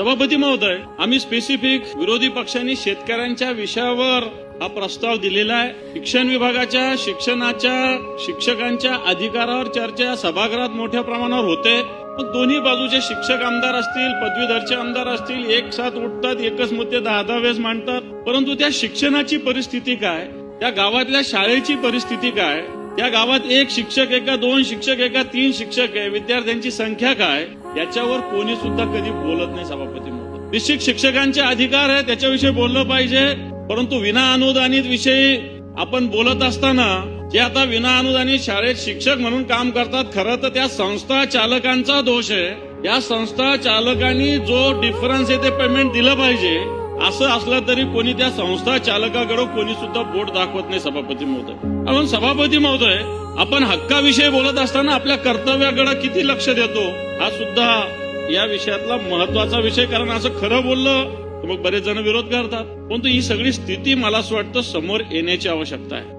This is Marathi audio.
सभापती महोदय आम्ही स्पेसिफिक विरोधी पक्षांनी शेतकऱ्यांच्या विषयावर हा प्रस्ताव दिलेला आहे. शिक्षण विभागाच्या शिक्षणाच्या शिक्षकांच्या अधिकारावर चर्चा सभागृहात मोठ्या प्रमाणावर होते. पण दोन्ही बाजूचे शिक्षक आमदार असतील पदवीधरचे आमदार असतील एक साथ उठतात एकच मुद्दे दहा दहा वेळेस मांडतात. परंतु त्या शिक्षणाची परिस्थिती काय? त्या गावातल्या शाळेची परिस्थिती काय? या गावात एक शिक्षक आहे का दोन शिक्षक आहे का तीन शिक्षक आहे. विद्यार्थ्यांची संख्या काय? याच्यावर कोणी सुद्धा कधी बोलत नाही सभापती म्हणून. निश्चित शिक्षकांचे अधिकार आहे त्याच्याविषयी बोललं पाहिजे. परंतु विना अनुदानित विषयी आपण बोलत असताना जे आता विना अनुदानित शाळेत शिक्षक म्हणून काम करतात खरं तर त्या संस्था चालकांचा दोष आहे. या संस्था चालकांनी जो डिफरन्स आहे ते पेमेंट दिलं पाहिजे. असं असलं तरी कोणी त्या संस्था चालकाकडे कोणी सुद्धा बोट दाखवत नाही सभापती महोदय. म्हणून सभापती महोदय आपण हक्काविषयी बोलत असताना आपल्या कर्तव्याकडे किती लक्ष देतो? हा सुद्धा या विषयातला महत्त्वाचा विषय कारण असं खरं बोललं तर मग बरेच जण विरोध करतात. परंतु ही सगळी स्थिती मला असं वाटतं समोर येण्याची आवश्यकता आहे.